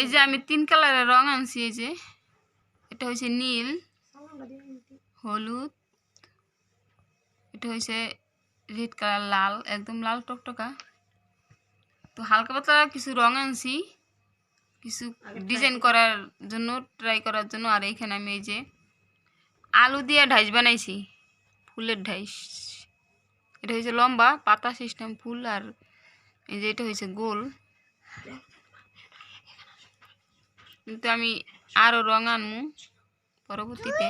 এই যে আমি তিন কালারের রং আনছি এই যে। এটা হয়েছে নীল হলুদ এটা হয়েছে রেড কালার লাল একদম লাল টকটকা। তো হালকা পাতলা কিছু রং আনছি কিছু ডিজাইন করার জন্য ট্রাই করার জন্য। আর এইখানে আমি এই যে আলু দিয়ে ঢাইস বানাইছি ফুলের ঢাইস। এটা হয়েছে লম্বা পাতা সিস্টেম ফুল আর এই যে এটা হয়েছে গোল। কিন্তু আমি আরও রং আনমু পরবর্তীতে।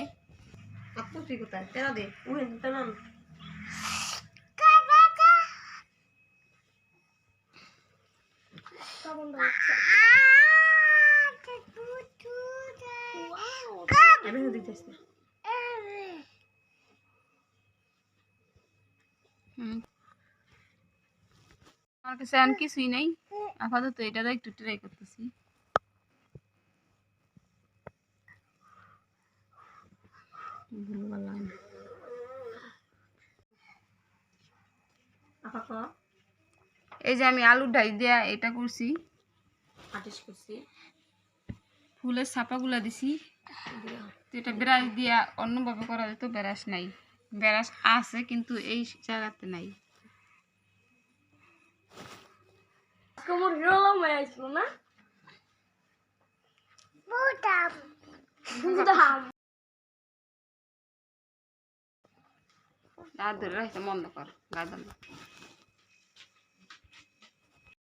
আমার কাছে কিছুই নেই। আপাতত এটা তো একটু ট্রাই করতেছি। ভুল বললাম। এই যে আমি আলুর ঢাই দিয়া এটা করছি। আটিস করছি। ফুলের ছাপাগুলা দিছি। এটা ব্রাশ দিয়া অন্যভাবে করা যেত ব্রাশ নাই। ব্রাশ আছে কিন্তু এই জায়গাতে নাই। না? আর ধরে রাখতে বন্ধ কর গাদা